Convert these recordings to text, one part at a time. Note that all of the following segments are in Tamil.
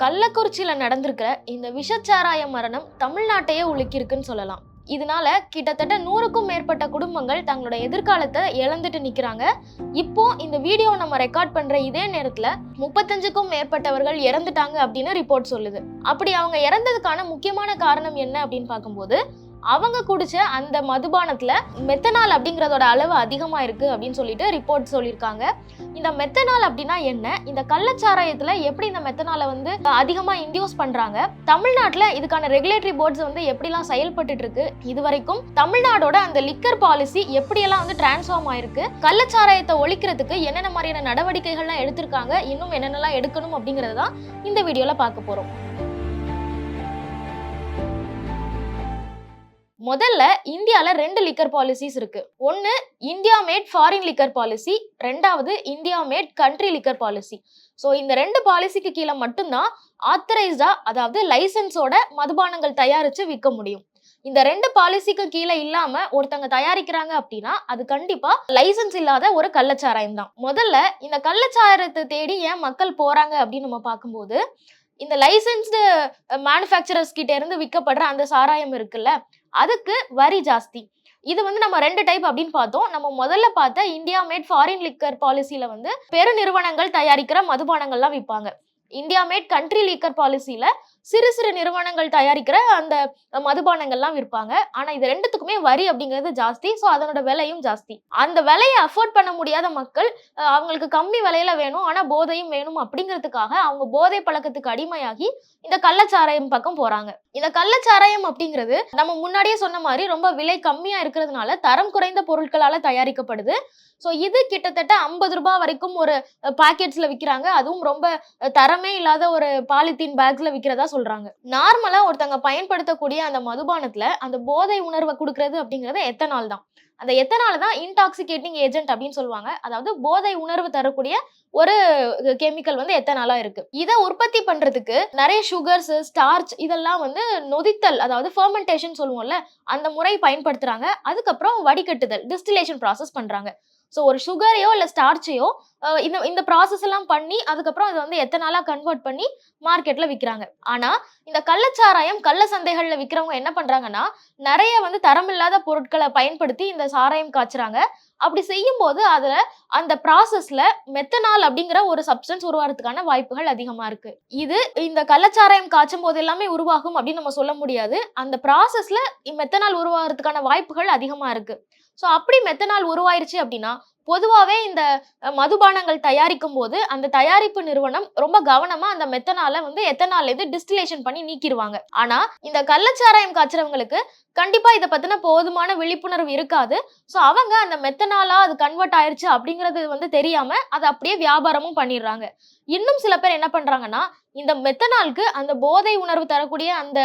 கள்ளக்குறிச்சியில் நடந்திருக்கிற இந்த விஷச்சாராய மரணம் தமிழ்நாட்டையே உலுக்கியிருக்குன்னு சொல்லலாம். இதனால கிட்டத்தட்ட நூறுக்கும் மேற்பட்ட குடும்பங்கள் தங்களோட எதிர்காலத்தை இழந்துட்டு நிக்கிறாங்க. இப்போ இந்த வீடியோ நம்ம ரெக்கார்ட் பண்ற இதே நேரத்துல முப்பத்தஞ்சுக்கும் மேற்பட்டவர்கள் இறந்துட்டாங்க அப்படின்னு ரிப்போர்ட் சொல்லுது. அப்படி அவங்க இறந்ததுக்கான முக்கியமான காரணம் என்ன அப்படின்னு பார்க்கும்போது அவங்க குடிச்ச அந்த மதுபானத்தில் மெத்தனால் அப்படிங்கிறதோட அளவு அதிகமாக இருக்குது அப்படின்னு சொல்லிட்டு ரிப்போர்ட் சொல்லியிருக்காங்க. இந்த மெத்தனால் அப்படின்னா என்ன? இந்த கள்ளச்சாராயத்தில் எப்படி இந்த மெத்தனாலை வந்து அதிகமாக இன்டியூஸ் பண்ணுறாங்க தமிழ்நாட்டில் இதுக்கான ரெகுலேட்டரி போர்ட்ஸ் வந்து எப்படிலாம் செயல்பட்டு இருக்கு இது வரைக்கும் தமிழ்நாடோட அந்த லிக்கர் பாலிசி எப்படியெல்லாம் வந்து டிரான்ஸ்ஃபார்ம் ஆயிருக்கு? கள்ளச்சாராயத்தை ஒழிக்கிறதுக்கு என்னென்ன மாதிரியான நடவடிக்கைகள்லாம் எடுத்திருக்காங்க? இன்னும் என்னென்னலாம் எடுக்கணும் அப்படிங்கிறது தான் இந்த வீடியோவில் பார்க்க போகிறோம் முதல்ல இந்தியாவில் ரெண்டு லிக்கர் பாலிசிஸ் இருக்கு. ஒன்று India made foreign liquor policy ரெண்டாவது India made country liquor policy so இந்த ரெண்டு பாலிசிக்கு கீழே மட்டும்தான் ஆத்தரைஸ்டா அதாவது லைசன்ஸோட மதுபானங்கள் தயாரித்து விற்க முடியும். இந்த ரெண்டு பாலிசிக்கு கீழே இல்லாம ஒருத்தங்க தயாரிக்கிறாங்க அப்படின்னா அது கண்டிப்பா லைசன்ஸ் இல்லாத ஒரு கள்ளச்சாராயம் தான். முதல்ல இந்த கள்ளச்சாராயத்தை தேடி ஏன் மக்கள் போறாங்க அப்படின்னு நம்ம பார்க்கும்போது இந்த லைசன்ஸ்டு மேனுஃபேக்சரர்ஸ் கிட்ட இருந்து விற்கப்படுற அந்த சாராயம் இருக்குல்ல அதுக்கு வரி ஜாஸ்தி. இது வந்து நம்ம ரெண்டு டைப் அப்படின்னு பார்த்தோம். நம்ம முதல்ல பார்த்த இந்தியா மேட் ஃபாரின் லிக்கர் பாலிசியில வந்து பெருநிறுவனங்கள் தயாரிக்கிற மதுபானங்கள்லாம் விற்பாங்க இந்தியா மேட் கண்ட்ரி லீக்கர் பாலிசியில சிறு சிறு நிறுவனங்கள் தயாரிக்கிற அந்த மதுபானங்கள்லாம் விற்பாங்க. ஆனா இது ரெண்டுத்துக்குமே வரி அப்படிங்கிறது ஜாஸ்தி. ஸோ அதனோட விலையும் ஜாஸ்தி. அந்த விலையை அஃபோர்ட் பண்ண முடியாத மக்கள் அவங்களுக்கு கம்மி விலையில வேணும் ஆனா போதையும் வேணும் அப்படிங்கிறதுக்காக அவங்க போதை பழக்கத்துக்கு அடிமையாகி இந்த கள்ளச்சாராயம் பக்கம் போறாங்க. இந்த கள்ளச்சாராயம் அப்படிங்கிறது நம்ம முன்னாடியே சொன்ன மாதிரி ரொம்ப விலை கம்மியா இருக்கிறதுனால தரம் குறைந்த பொருட்களால தயாரிக்கப்படுது. ஸோ இது கிட்டத்தட்ட ஐம்பது ரூபாய் வரைக்கும் ஒரு பாக்கெட்ஸ்ல விற்கிறாங்க அதுவும் ரொம்ப தரமே இல்லாத ஒரு பாலித்தீன் பேக்ஸ்ல விற்கிறதா சொல்றாங்க. நார்மலா ஒருத்தங்க பயன்படுத்தக்கூடிய அந்த மதுபானத்துல அந்த போதை உணர்வை கொடுக்கறது அப்படிங்கிறது எத்தனால் தான். அந்த எத்தனால் தான் இன்டாக்சிகேட்டிங் ஏஜென்ட் அப்படின்னு சொல்லுவாங்க. அதாவது போதை உணர்வு தரக்கூடிய ஒரு கெமிக்கல் வந்து எத்தனாலா இருக்கு. இதை உற்பத்தி பண்றதுக்கு நிறைய சுகர்ஸ் ஸ்டார்ச் இதெல்லாம் வந்து நொதித்தல் அதாவது ஃபர்மெண்டேஷன் சொல்லுவோம்ல அந்த முறை பயன்படுத்துறாங்க. அதுக்கப்புறம் வடிகட்டுதல் டிஸ்டிலேஷன் ப்ராசஸ் பண்றாங்க. ஸோ ஒரு சுகரையோ இல்லை ஸ்டார்ச்சையோ இந்த இந்த ப்ராசஸ் எல்லாம் பண்ணி அதுக்கப்புறம் அதை வந்து எத்தனை நாளாக கன்வெர்ட் பண்ணி மார்க்கெட்டில் விற்கிறாங்க ஆனால் இந்த கள்ளச்சாராயம் கள்ள சந்தைகளில் விற்கிறவங்க என்ன பண்ணுறாங்கன்னா நிறைய வந்து தரமில்லாத பொருட்களை பயன்படுத்தி இந்த சாராயம் காய்ச்சுறாங்க. அப்படி செய்யும்போது அதில் அந்த ப்ராசஸில் மெத்தனால் அப்படிங்கிற ஒரு சப்ஸ்டன்ஸ் உருவாகிறதுக்கான வாய்ப்புகள் அதிகமாக இருக்குது இது இந்த கள்ளச்சாராயம் காய்ச்சும் போது எல்லாமே உருவாகும் அப்படின்னு நம்ம சொல்ல முடியாது. அந்த ப்ராசஸில் மெத்தனால் உருவாகிறதுக்கான வாய்ப்புகள் அதிகமாக இருக்குது ஸோ அப்படி மெத்தனால் உருவாயிருச்சு அப்படின்னா பொதுவாகவே இந்த மதுபானங்கள் தயாரிக்கும் போது அந்த தயாரிப்பு நிறுவனம் ரொம்ப கவனமா அந்த மெத்தனால வந்து எத்தனால இருந்து டிஸ்டிலேஷன் பண்ணி நீக்கிடுவாங்க ஆனா இந்த கள்ளச்சாராயம் காய்ச்சறவங்களுக்கு கண்டிப்பா இதை பத்தின போதுமான விழிப்புணர்வு இருக்காது. ஸோ அவங்க அந்த மெத்தனாலா அது கன்வெர்ட் ஆயிருச்சு அப்படிங்கிறது வந்து தெரியாம அதை அப்படியே வியாபாரமும் பண்ணிடுறாங்க. இன்னும் சில பேர் என்ன பண்றாங்கன்னா இந்த மெத்தனாலுக்கு அந்த போதை உணர்வு தரக்கூடிய அந்த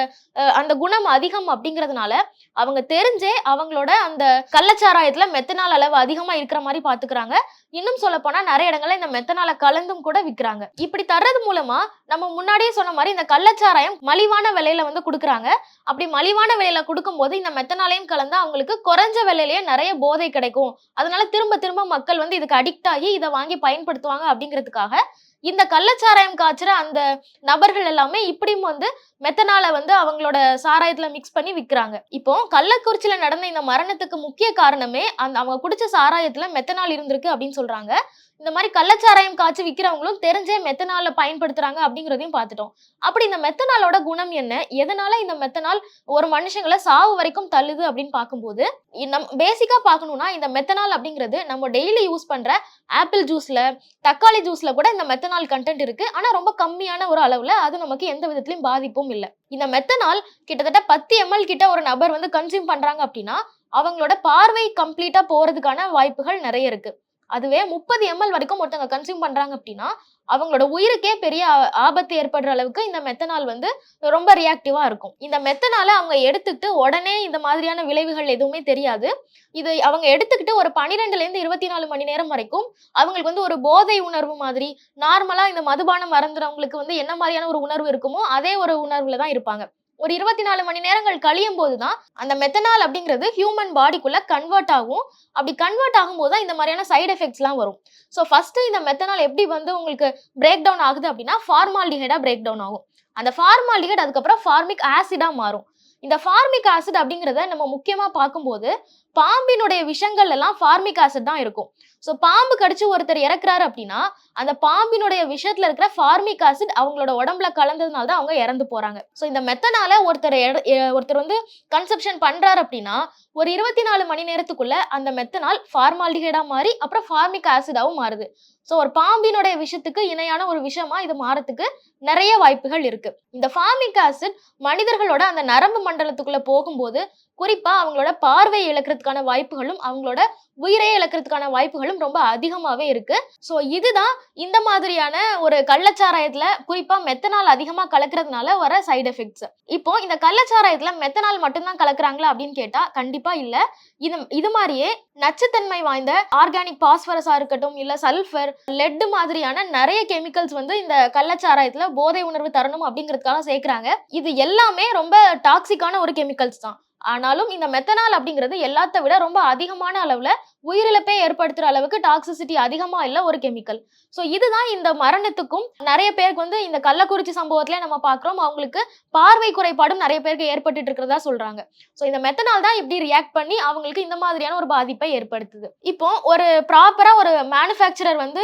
அந்த குணம் அதிகம் அப்படிங்கிறதுனால அவங்க தெரிஞ்சே அவங்களோட அந்த கள்ளச்சாராயத்துல மெத்தனால் அளவு அதிகமா இருக்கிற மாதிரி பாத்துக்கிறாங்க. இன்னும் சொல்ல போனா நிறைய இடங்கள்ல இந்த மெத்தனால கலந்தும் கூட விற்கிறாங்க இப்படி தர்றது மூலமா நம்ம முன்னாடியே சொன்ன மாதிரி இந்த கள்ளச்சாராயம் மலிவான விலையில வந்து கொடுக்குறாங்க. அப்படி மலிவான விலையில கொடுக்கும்போது இந்த மெத்தனாலையும் கலந்து அவங்களுக்கு குறைஞ்ச விலையிலேயே நிறைய போதை கிடைக்கும். அதனால திரும்ப திரும்ப மக்கள் வந்து இதுக்கு அடிக்ட் ஆகி இதை வாங்கி பயன்படுத்துவாங்க அப்படிங்கிறதுக்காக இந்த கள்ளச்சாராயம் காய்ச்சுற அந்த நபர்கள் எல்லாமே இப்படியும் வந்து மெத்தனால வந்து அவங்களோட சாராயத்துல மிக்ஸ் பண்ணி விற்கிறாங்க இப்போ கள்ளக்குறிச்சியில நடந்த இந்த மரணத்துக்கு முக்கிய காரணமே அந்த அவங்க குடிச்ச சாராயத்துல மெத்தனால் இருந்திருக்கு அப்படின்னு சொல்றாங்க. இந்த மாதிரி கள்ளச்சாராயம் காய்ச்சி விற்கிறவங்களும் தெரிஞ்சே மெத்தனால பயன்படுத்துறாங்க அப்படிங்கிறதையும் பார்த்துட்டோம். அப்படி இந்த மெத்தனாலோட குணம் என்ன? எதனால இந்த மெத்தனால் ஒரு மனுஷங்களை சாவு வரைக்கும் தள்ளுது அப்படின்னு பார்க்கும்போது நம் பேசிக்கா பார்க்கணும்னா இந்த மெத்தனால் அப்படிங்கிறது நம்ம டெய்லி யூஸ் பண்ற ஆப்பிள் ஜூஸ்ல தக்காளி ஜூஸ்ல கூட இந்த மெத்தனால் கண்டென்ட் இருக்கு. ஆனா ரொம்ப கம்மியான ஒரு அளவுல அது நமக்கு எந்த விதத்திலையும் பாதிப்பும் இல்லை. இந்த மெத்தனால் கிட்டத்தட்ட பத்து எம்எல் கிட்ட ஒரு நபர் வந்து கன்சியூம் பண்றாங்க அப்படின்னா அவங்களோட பார்வை கம்ப்ளீட்டா போறதுக்கான வாய்ப்புகள் நிறைய இருக்கு. அதுவே முப்பது எம்எல் வரைக்கும் ஒருத்தவங்க கன்சியூம் பண்றாங்க அப்படின்னா அவங்களோட உயிருக்கே பெரிய ஆ- ஆபத்து ஏற்படுற அளவுக்கு இந்த மெத்தனால் வந்து ரொம்ப ரியாக்டிவா இருக்கும். இந்த மெத்தனால அவங்க எடுத்துக்கிட்டு உடனே இந்த மாதிரியான விளைவுகள் எதுவுமே தெரியாது. இது அவங்க எடுத்துக்கிட்டு ஒரு பன்னிரெண்டுல இருந்து இருபத்தி நாலு மணி நேரம் வரைக்கும் அவங்களுக்கு வந்து ஒரு போதை உணர்வு மாதிரி நார்மலா இந்த மதுபானம் மறந்துறவங்களுக்கு வந்து என்ன மாதிரியான ஒரு உணர்வு இருக்குமோ அதே ஒரு உணர்வுல தான் இருப்பாங்க. ஒரு இருபத்தி நாலு மணி நேரங்கள் கழியும் போது தான் அந்த மெத்தனால் அப்படிங்கிறது ஹியூமன் பாடிக்குள்ளே கன்வெர்ட் ஆகும். அப்படி கன்வெர்ட் ஆகும்போது தான் இந்த மாதிரியான சைடு எஃபெக்ட்ஸ்லாம் வரும். ஸோ ஃபஸ்ட்டு இந்த மெத்தனால் எப்படி வந்து உங்களுக்கு பிரேக் டவுன் ஆகுது அப்படின்னா ஃபார்மால்டிஹைடா பிரேக் டவுன் ஆகும். அந்த ஃபார்மாலிஹைட் அதுக்கப்புறம் ஃபார்மிக் ஆசிடாக மாறும். இந்த ஃபார்மிக் ஆசிட் அப்படிங்கிறத நம்ம முக்கியமாக பார்க்கும்போது பாம்பினுடைய விஷங்கள் எல்லாம் ஃபார்மிக் ஆசிட் தான் இருக்கும். ஸோ பாம்பு கடிச்சு ஒருத்தர் இறக்குறாரு அப்படின்னா அந்த பாம்பினுடைய விஷயத்துல இருக்கிற ஃபார்மிக் ஆசிட் அவங்களோட உடம்புல கலந்ததுனால தான் அவங்க இறந்து போறாங்க. ஸோ இந்த மெத்தனால ஒருத்தர் எட- ஒருத்தர் வந்து கன்செப்ஷன் பண்றாரு அப்படின்னா ஒரு இருபத்தி நாலு மணி நேரத்துக்குள்ள அந்த மெத்தனால் ஃபார்மால்டிஹைடா மாறி அப்புறம் ஃபார்மிக் ஆசிடாவும் மாறுது. ஸோ ஒரு பாம்பினுடைய விஷயத்துக்கு இணையான ஒரு விஷயமா இது மாறத்துக்கு நிறைய வாய்ப்புகள் இருக்கு. இந்த ஃபார்மிக் ஆசிட் மனிதர்களோட அந்த நரம்பு மண்டலத்துக்குள்ள போகும்போது குறிப்பா அவங்களோட பார்வையை இழக்கிறதுக்கான வாய்ப்புகளும் அவங்களோட உயிரை இழக்கிறதுக்கான வாய்ப்புகளும் ரொம்ப அதிகமாவே இருக்கு. ஸோ இதுதான் இந்த மாதிரியான ஒரு கள்ளச்சாராயத்துல குறிப்பா மெத்தனால் அதிகமா கலக்கிறதுனால வர சைடு எஃபெக்ட்ஸ் இப்போ இந்த கள்ளச்சாராயத்துல மெத்தனால் மட்டும்தான் கலக்குறாங்களா அப்படின்னு கேட்டா கண்டிப்பா இல்ல. இது இது மாதிரியே நச்சுத்தன்மை வாய்ந்த ஆர்கானிக் பாஸ்பரஸா இருக்கட்டும் இல்ல சல்ஃபர் லெட் மாதிரியான நிறைய கெமிக்கல்ஸ் வந்து இந்த கள்ளச்சாராயத்துல போதை உணர்வு தரணும் அப்படிங்கிறதுக்காக சேர்க்குறாங்க. இது எல்லாமே ரொம்ப டாக்ஸிக்கான ஒரு கெமிக்கல்ஸ் தான். ஆனாலும் இந்த மெத்தனால் அப்படிங்கிறது எல்லாத்த விட ரொம்ப அதிகமான அளவில் உயிரிழப்பை ஏற்படுத்துகிற அளவுக்கு டாக்ஸிசிட்டி அதிகமாக இல்லை ஒரு கெமிக்கல் ஸோ இதுதான் இந்த மரணத்துக்கும் நிறைய பேருக்கு வந்து இந்த கள்ளக்குறிச்சி சம்பவத்திலே நம்ம பார்க்குறோம். அவங்களுக்கு பார்வை குறைபாடும் நிறைய பேருக்கு ஏற்பட்டுட்டு இருக்கிறதா சொல்கிறாங்க ஸோ இந்த மெத்தனால் தான் இப்படி ரியாக்ட் பண்ணி அவங்களுக்கு இந்த மாதிரியான ஒரு பாதிப்பை ஏற்படுத்துது. இப்போ ஒரு ப்ராப்பராக ஒரு மேனுஃபேக்சரர் வந்து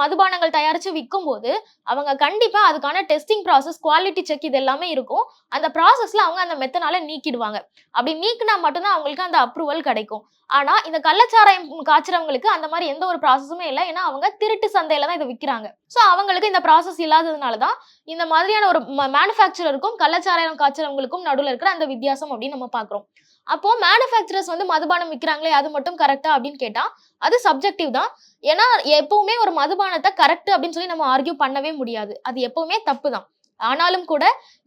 மதுபானங்கள் தயாரித்து விற்கும் போது அவங்க கண்டிப்பாக அதுக்கான டெஸ்டிங் ப்ராசஸ் குவாலிட்டி செக் இது எல்லாமே இருக்கும். அந்த ப்ராசஸில் அவங்க அந்த மெத்தனால நீக்கிடுவாங்க. அப்படி நீக்கினா மட்டும்தான் அவங்களுக்கு அந்த அப்ரூவல் கிடைக்கும். ஆனா இந்த கள்ளச்சாராயம் காய்ச்சறவங்களுக்கு அந்த மாதிரி எந்த ஒரு ப்ராசஸுமே இல்லை. ஏன்னா அவங்க திருட்டு சந்தையில தான் இதை விற்கிறாங்க ஸோ அவங்களுக்கு இந்த ப்ராசஸ் இல்லாததுனால தான் இந்த மாதிரியான ஒரு மேனுஃபேக்சரருக்கும் கள்ளச்சாராயம் காய்ச்சறவங்களுக்கும் நடுவில் இருக்கிற அந்த வித்தியாசம் அப்படின்னு நம்ம பார்க்குறோம். அப்போ மேனுஃபேக்சரர்ஸ் வந்து மதுபானம் விற்கிறாங்களே அது மட்டும் கரெக்டா அப்படின்னு கேட்டா அது சப்ஜெக்டிவ் தான். ஏன்னா எப்பவுமே ஒரு மதுபானத்தை கரெக்ட் அப்படின்னு சொல்லி நம்ம ஆர்கியூ பண்ணவே முடியாது. அது எப்பவுமே தப்பு தான். ஆனாலும் கூட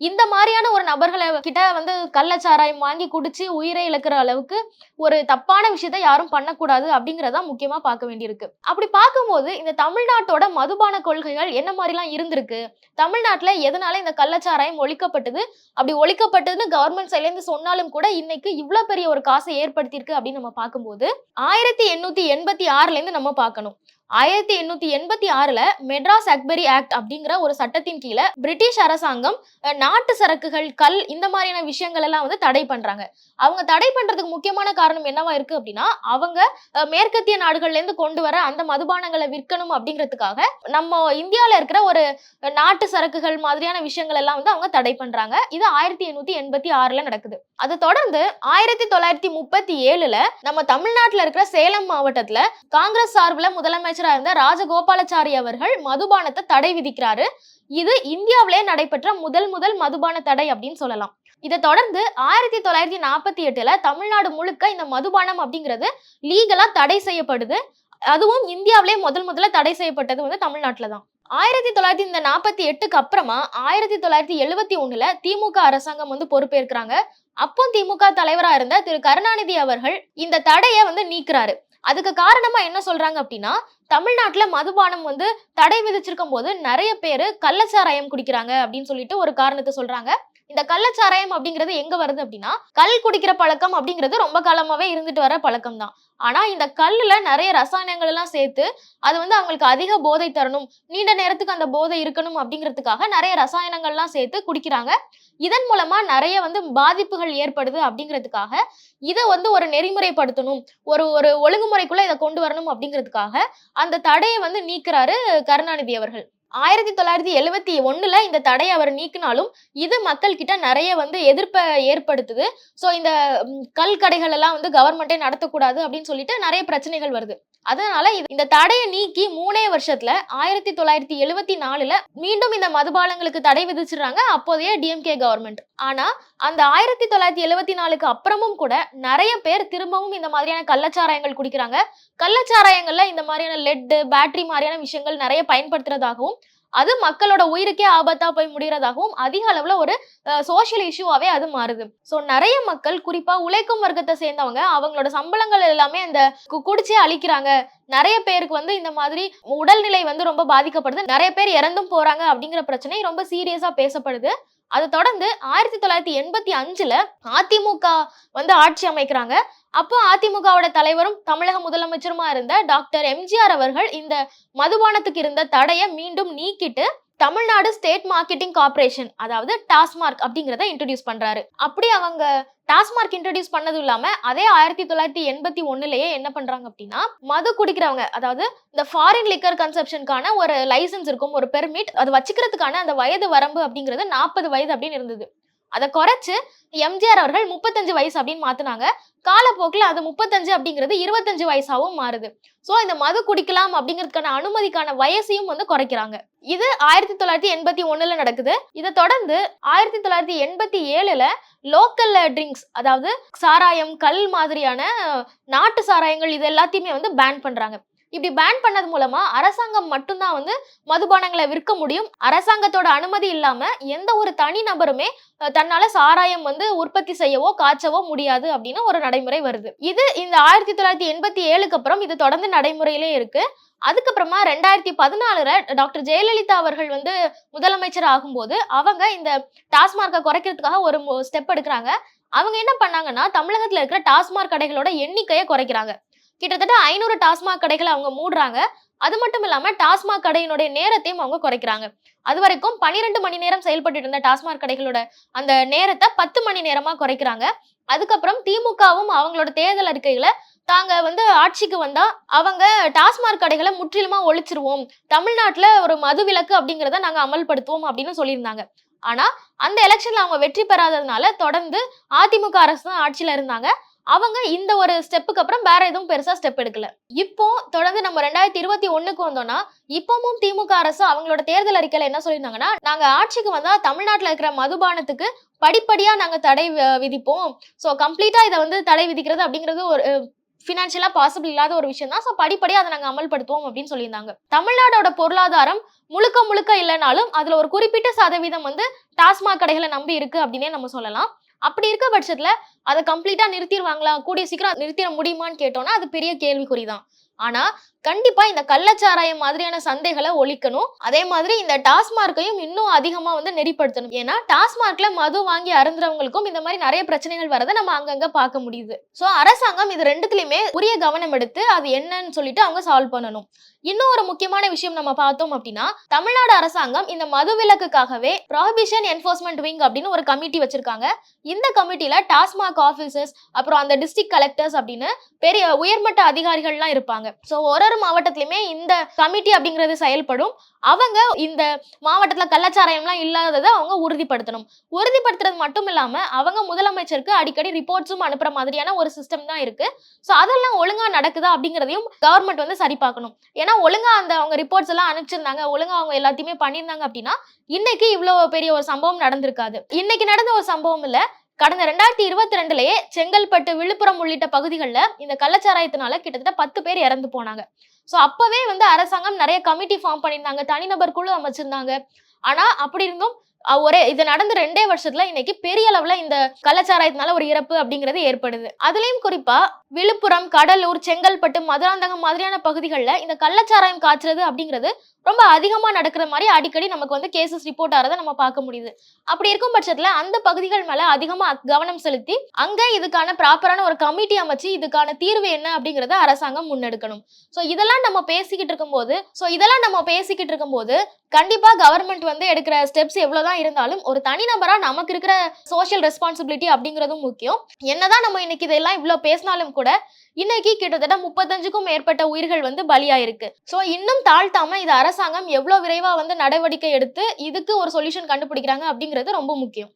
இந்த மாதிரியான ஒரு நபர்களை கிட்ட வந்து கள்ளச்சாராயம் வாங்கி குடிச்சு உயிரை இழக்கிற அளவுக்கு ஒரு தப்பான விஷயத்த யாரும் பண்ணக்கூடாது அப்படிங்கறத முக்கியமா பார்க்க வேண்டியிருக்கு. அப்படி பார்க்கும்போது இந்த தமிழ்நாட்டோட மதுபான கொள்கைகள் என்ன மாதிரிலாம் இருந்திருக்கு? தமிழ்நாட்டுல எதனால இந்த கள்ளச்சாராயம் ஒழிக்கப்பட்டது? அப்படி ஒழிக்கப்பட்டதுன்னு கவர்மெண்ட் சைட்லேருந்து சொன்னாலும் கூட இன்னைக்கு இவ்வளவு பெரிய ஒரு காசை ஏற்படுத்தியிருக்கு அப்படின்னு நம்ம பார்க்கும்போது ஆயிரத்தி எண்ணூத்தி எண்பத்தி ஆறுல இருந்து நம்ம பார்க்கணும். ஆயிரத்தி எண்ணூத்தி எண்பத்தி ஆறுல மெட்ராஸ் அக்பரி ஆக்ட் அப்படிங்கிற ஒரு சட்டத்தின் கீழே பிரிட்டிஷ் அரசாங்கம் நாட்டு சரக்குகள் கல் இந்த மாதிரியான விஷயங்கள் எல்லாம் வந்து தடை பண்றாங்க. அவங்க தடை பண்றதுக்கு முக்கியமான காரணம் என்னவா இருக்கு அப்படின்னா அவங்க மேற்கத்திய நாடுகள்ல இருந்து கொண்டு வர அந்த மதுபானங்களை விற்கணும் அப்படிங்கிறதுக்காக நம்ம இந்தியால இருக்கிற ஒரு நாட்டு சரக்குகள் மாதிரியான விஷயங்கள் எல்லாம் வந்து அவங்க தடை பண்றாங்க. இது ஆயிரத்தி எண்ணூத்தி எண்பத்தி ஆறுல நடக்குது. அதை தொடர்ந்து ஆயிரத்தி தொள்ளாயிரத்தி முப்பத்தி ஏழுல நம்ம தமிழ்நாட்டுல இருக்கிற சேலம் மாவட்டத்துல காங்கிரஸ் சார்பில் முதலமைச்சர் இருந்த ராஜகோபாலாச்சாரி அவர்கள் மதுபானத்தை தடை விதிக்கிறாரு. இது இந்தியாவிலே நடைபெற்ற முதல் முதல் மதுபான தடை அப்படின்னு சொல்லலாம். இதை தொடர்ந்து ஆயிரத்தி தொள்ளாயிரத்தி நாற்பத்தி எட்டுல தமிழ்நாடு முழுக்க இந்த மதுபானம் அப்படிங்கிறது லீகலா தடை செய்யப்படுது. அதுவும் இந்தியாவிலே முதல் முதல்ல தடை செய்யப்பட்டது வந்து தமிழ்நாட்டுல தான். ஆயிரத்தி தொள்ளாயிரத்தி இந்த நாற்பத்தி எட்டுக்கு அப்புறமா ஆயிரத்தி தொள்ளாயிரத்தி எழுவத்தி ஒண்ணுல திமுக அரசாங்கம் வந்து பொறுப்பேற்கிறாங்க. அப்போ திமுக தலைவரா இருந்த திரு கருணாநிதி அவர்கள் இந்த தடையை வந்து நீக்குறாரு. அதுக்கு காரணமா என்ன சொல்றாங்க அப்படின்னா தமிழ்நாட்டுல மதுபானம் வந்து தடை விதிச்சிருக்கும் போது நிறைய பேரு கள்ளச்சாராயம் குடிக்கிறாங்க அப்படின்னு சொல்லிட்டு ஒரு காரணத்தை சொல்றாங்க. இந்த கள்ளச்சாராயம் அப்படிங்கிறது எங்க வருது அப்படின்னா கல் குடிக்கிற பழக்கம் அப்படிங்கிறது ரொம்ப காலமாவே இருந்துட்டு வர பழக்கம் தான் ஆனா இந்த கல்லுல நிறைய ரசாயனங்கள் எல்லாம் சேர்த்து அது வந்து அவங்களுக்கு அதிக போதை தரணும் நீண்ட நேரத்துக்கு அந்த போதை இருக்கணும் அப்படிங்கிறதுக்காக நிறைய ரசாயனங்கள்லாம் சேர்த்து குடிக்கிறாங்க. இதன் மூலமா நிறைய வந்து பாதிப்புகள் ஏற்படுது அப்படிங்கிறதுக்காக இதை வந்து ஒரு நெறிமுறைப்படுத்தணும் ஒரு ஒரு ஒழுங்குமுறைக்குள்ள இதை கொண்டு வரணும் அப்படிங்கிறதுக்காக அந்த தடையை வந்து நீக்குறாரு கருணாநிதி அவர்கள். ஆயிரத்தி தொள்ளாயிரத்தி எழுவத்தி ஒன்றில் இந்த தடையை அவர் நீக்கினாலும் இது மக்கள்கிட்ட நிறைய வந்து எதிர்ப்பை ஏற்படுத்துது. ஸோ இந்த கல் கடைகள் எல்லாம் வந்து கவர்மெண்ட்டே நடத்தக்கூடாது அப்படின்னு சொல்லிட்டு நிறைய பிரச்சனைகள் வருது. அதனால இந்த தடையை நீக்கி மூணே வருஷத்துல ஆயிரத்தி தொள்ளாயிரத்தி எழுபத்தி நாலுல மீண்டும் இந்த மதுபானங்களுக்கு தடை விதிச்சிடுறாங்க அப்போதைய டிஎம்கே கவர்மெண்ட் ஆனா அந்த ஆயிரத்தி தொள்ளாயிரத்தி எழுபத்தி நாலுக்கு அப்புறமும் கூட நிறைய பேர் திரும்பவும் இந்த மாதிரியான கள்ளச்சாராயங்கள் குடிக்கிறாங்க. கள்ளச்சாராயங்கள்ல இந்த மாதிரியான லெட்டு பேட்டரி மாதிரியான விஷயங்கள் நிறைய பயன்படுத்துறதாகவும் அது மக்களோட உயிருக்கே ஆபத்தா போய் முடிகிறதாகவும் அதிக அளவுல ஒரு சோஷியல் இஷ்யூவாவே அது மாறுது. ஸோ நிறைய மக்கள் குறிப்பா உழைக்கும் வர்க்கத்தை சேர்ந்தவங்க அவங்களோட சம்பளங்கள் எல்லாமே அந்த கு- குடிச்சே அழிக்கிறாங்க. நிறைய பேருக்கு வந்து இந்த மாதிரி உடல்நிலை வந்து ரொம்ப பாதிக்கப்படுது. நிறைய பேர் இறந்தும் போறாங்க அப்படிங்கிற பிரச்சனை ரொம்ப சீரியஸா பேசப்படுது. அதை தொடர்ந்து ஆயிரத்தி தொள்ளாயிரத்தி எண்பத்தி அஞ்சுல அதிமுக வந்து ஆட்சி அமைக்கிறாங்க. அப்போ அதிமுகவோட தலைவரும் தமிழக முதலமைச்சருமா இருந்த டாக்டர் எம்ஜிஆர் அவர்கள் இந்த மதுபானத்துக்கு இருந்த தடையை மீண்டும் நீக்கிட்டு தமிழ்நாடு ஸ்டேட் மார்க்கெட்டிங் கார்ப்பரேஷன் அதாவது டாஸ்மார்க் அப்படிங்கிறத இன்ட்ரடியூஸ் பண்றாரு. அப்படி அவங்க டாஸ்மார்க் இன்ட்ரடியூஸ் பண்ணதும் இல்லாம அதே ஆயிரத்தி தொள்ளாயிரத்தி எண்பத்தி ஒன்னுலயே என்ன பண்றாங்க அப்படின்னா மது குடிக்கிறவங்க அதாவது இந்த ஃபாரின் லிக்கர் கன்செப்ஷனுக்கான ஒரு லைசன்ஸ் இருக்கும் ஒரு பெர்மிட் அது வச்சுக்கிறதுக்கான அந்த வயது வரம்பு அப்படிங்கிறது நாற்பது வயது அப்படின்னு இருந்தது. அதை குறைச்சு எம்ஜிஆர் அவர்கள் முப்பத்தஞ்சு வயசு அப்படின்னு மாத்தினாங்க. காலப்போக்கில் அது முப்பத்தஞ்சு அப்படிங்கிறது இருபத்தஞ்சு வயசாகவும் மாறுது. ஸோ இந்த மது குடிக்கலாம் அப்படிங்கிறதுக்கான அனுமதிக்கான வயசையும் வந்து குறைக்கிறாங்க. இது ஆயிரத்தி தொள்ளாயிரத்தி எண்பத்தி ஒன்றில் நடக்குது. இதை தொடர்ந்து ஆயிரத்தி தொள்ளாயிரத்தி எண்பத்தி ஏழுல லோக்கல் ட்ரிங்க்ஸ் அதாவது சாராயம் கல் மாதிரியான நாட்டு சாராயங்கள் இது எல்லாத்தையுமே வந்து பேன் பண்றாங்க. இப்படி பேன் பண்ணது மூலமா அரசாங்கம் மட்டும்தான் வந்து மதுபானங்களை விற்க முடியும். அரசாங்கத்தோட அனுமதி இல்லாம எந்த ஒரு தனி நபருமே தன்னால சாராயம் வந்து உற்பத்தி செய்யவோ காய்ச்சவோ முடியாது அப்படின்னு ஒரு நடைமுறை வருது. இது இந்த ஆயிரத்தி தொள்ளாயிரத்தி எண்பத்தி ஏழுக்கு அப்புறம் இது தொடர்ந்து நடைமுறையிலே இருக்கு. அதுக்கப்புறமா ரெண்டாயிரத்தி பதினாலுல டாக்டர் ஜெயலலிதா அவர்கள் வந்து முதலமைச்சர் ஆகும்போது அவங்க இந்த டாஸ்மார்க்கை குறைக்கிறதுக்காக ஒரு ஸ்டெப் எடுக்கிறாங்க. அவங்க என்ன பண்ணாங்கன்னா தமிழகத்துல இருக்கிற டாஸ்மார்க் கடைகளோட எண்ணிக்கையை குறைக்கிறாங்க. கிட்டத்தட்ட ஐநூறு டாஸ்மாக் கடைகளை அவங்க மூடுறாங்க. அது மட்டும் இல்லாம டாஸ்மாக் கடையினுடைய நேரத்தையும் அவங்க குறைக்கிறாங்க. அது வரைக்கும் பன்னிரெண்டு மணி நேரம் செயல்பட்டு இருந்த டாஸ்மாக் கடைகளோட அந்த நேரத்தை பத்து மணி நேரமா குறைக்கிறாங்க. அதுக்கப்புறம் திமுகவும் அவங்களோட தேர்தல் அறிக்கைகளை தாங்க வந்து ஆட்சிக்கு வந்தா அவங்க டாஸ்மாக் கடைகளை முற்றிலுமா ஒழிச்சிருவோம். தமிழ்நாட்டுல ஒரு மது விலக்கு அப்படிங்கிறத நாங்க அமல்படுத்துவோம் அப்படின்னு சொல்லியிருந்தாங்க. ஆனா அந்த எலெக்ஷன்ல அவங்க வெற்றி பெறாததுனால தொடர்ந்து அதிமுக அரசு தான் ஆட்சியில இருந்தாங்க. அவங்க இந்த ஒரு ஸ்டெப்புக்கு அப்புறம் வேற எதுவும் பெருசா ஸ்டெப் எடுக்கல. இப்போ தொடர்ந்து நம்ம ரெண்டாயிரத்தி இருபத்தி ஒண்ணுக்கு வந்தோம்னா இப்பவும் திமுக அரசு அவங்களோட தேர்தல் அறிக்கையில என்ன சொல்லியிருந்தாங்கன்னா நாங்க ஆட்சிக்கு வந்தா தமிழ்நாட்டுல இருக்கிற மதுபானத்துக்கு படிப்படியா நாங்க தடை விதிப்போம். ஸோ கம்ப்ளீட்டா இதை வந்து தடை விதிக்கிறது அப்படிங்கிறது ஒரு ஃபினான்ஷியலாக பாசிபிள் இல்லாத ஒரு விஷயம் தான். ஸோ படிப்படியாக அதை நாங்கள் அமல்படுத்துவோம் அப்படின்னு சொல்லியிருந்தாங்க. தமிழ்நாடோட பொருளாதாரம் முழுக்க முழுக்க இல்லைனாலும் அதில் ஒரு குறிப்பிட்ட சதவீதம் வந்து டாஸ்மாக் கடைகளை நம்பி இருக்கு அப்படின்னே நம்ம சொல்லலாம். அப்படி இருக்க பட்சத்துல அதை கம்ப்ளீட்டா நிறுத்திடுவாங்களா கூடிய சீக்கிரம் நிறுத்திட முடியுமான்னு கேட்டோம்னா அது பெரிய கேள்விக்குறி தான் ஆனா கண்டிப்பா இந்த கள்ளச்சாராயம் மாதிரியான சந்தைகளை ஒழிக்கணும். அதே மாதிரி இந்த டாஸ்மார்க்கையும் இன்னும் அதிகமா வந்து நெறிப்படுத்தணும். ஏன்னா டாஸ்மார்க்ல மது வாங்கி அருந்துறவங்களுக்கும் இந்த மாதிரி நிறைய பிரச்சனைகள் வரதை நம்ம அங்கங்க பார்க்க முடியுது. சோ அரசாங்கம் இது ரெண்டுத்துலயுமே உரிய கவனம் எடுத்து அது என்னன்னு சொல்லிட்டு அவங்க சால்வ் பண்ணணும். இன்னும் ஒரு முக்கியமான விஷயம் நம்ம பார்த்தோம் அப்படின்னா தமிழ்நாடு அரசாங்கம் இந்த மது விலக்குக்காகவே ப்ராஹிபிஷன் என்ஃபோர்ஸ்மெண்ட் விங் அப்படின்னு ஒரு கமிட்டி வச்சிருக்காங்க. இந்த கமிட்டியில டாஸ்மாக் ஆஃபீஸர்ஸ் அப்புறம் அந்த டிஸ்ட்ரிக்ட் கலெக்டர்ஸ் அப்படின்னு பெரிய உயர்மட்ட அதிகாரிகள்லாம் இருப்பாங்க. ஸோ ஒரு ஒரு மாவட்டத்திலுமே இந்த கமிட்டி அப்படிங்கிறது செயல்படும். அவங்க இந்த மாவட்டத்துல கள்ளச்சாராயம்லாம் இல்லாததை அவங்க உறுதிப்படுத்தணும். உறுதிப்படுத்துறது மட்டும் இல்லாம அவங்க முதலமைச்சருக்கு அடிக்கடி ரிப்போர்ட்ஸும் அனுப்புற மாதிரியான ஒரு சிஸ்டம் தான் இருக்கு. ஸோ அதெல்லாம் ஒழுங்கா நடக்குதா அப்படிங்கிறதையும் கவர்மெண்ட் வந்து சரி பார்க்கணும். ஏன்னா ஒழுங்கா அந்த அவங்க ரிப்போர்ட்ஸ் எல்லாம் அனுப்பிச்சிருந்தாங்க ஒழுங்கா அவங்க எல்லாத்தையுமே பண்ணியிருந்தாங்க அப்படின்னா இன்னைக்கு இவ்வளவு பெரிய ஒரு சம்பவம் நடந்திருக்காது. இன்னைக்கு நடந்த ஒரு சம்பவம் இல்லை. கடந்த ரெண்டாயிரத்தி இருபத்தி ரெண்டுலயே செங்கல்பட்டு விழுப்புரம் உள்ளிட்ட பகுதிகளில் இந்த கள்ளச்சாராயத்தினால கிட்டத்தட்ட பத்து பேர் இறந்து போனாங்க. ஸோ அப்பவே வந்து அரசாங்கம் நிறைய கமிட்டி ஃபார்ம் பண்ணியிருந்தாங்க. தனிநபர் குழு அமைச்சிருந்தாங்க. ஆனா அப்படி இருந்தும் ஒரே இது நடந்து ரெண்டே வருஷத்துல இன்னைக்கு பெரிய அளவுல இந்த கள்ளச்சாராயத்தினால ஒரு இறப்பு அப்படிங்கிறது ஏற்படுது. அதுலயும் குறிப்பா விழுப்புரம் கடலூர் செங்கல்பட்டு மதுராந்தகம் மாதிரியான பகுதிகளில் இந்த கள்ளச்சாராயம் காய்ச்சறது அப்படிங்கிறது ரொம்ப அதிகமாக நடக்கிற மாதிரி அடிக்கடி நமக்கு வந்து கேசஸ் ரிப்போர்ட் ஆகிறத நம்ம பார்க்க முடியுது. அப்படி இருக்கும் பட்சத்தில் அந்த பகுதிகள் மேலே அதிகமாக கவனம் செலுத்தி அங்கே இதுக்கான ப்ராப்பரான ஒரு கமிட்டி அமைச்சு இதுக்கான தீர்வு என்ன அப்படிங்கிறத அரசாங்கம் முன்னெடுக்கணும். ஸோ இதெல்லாம் நம்ம பேசிக்கிட்டு இருக்கும்போது ஸோ இதெல்லாம் நம்ம பேசிக்கிட்டு இருக்கும்போது கண்டிப்பாக கவர்மெண்ட் வந்து எடுக்கிற ஸ்டெப்ஸ் எவ்வளோதான் இருந்தாலும் ஒரு தனிநபராக நமக்கு இருக்கிற சோஷியல் ரெஸ்பான்சிபிலிட்டி அப்படிங்கிறதும் முக்கியம். என்னதான் நம்ம இன்னைக்கு இதெல்லாம் இவ்வளோ பேசினாலும் கூட இன்னைக்கு கிட்டத்தட்ட முப்பத்தஞ்சுக்கும் மேற்பட்ட உயிர்கள் வந்து பலியாயிருக்கு. ஸோ இன்னும் தாழ்த்தாம இது அரசாங்கம் எவ்வளவு விரைவா வந்து நடவடிக்கை எடுத்து இதுக்கு ஒரு சொல்யூஷன் கண்டுபிடிக்கிறாங்க அப்படிங்கிறது ரொம்ப முக்கியம்.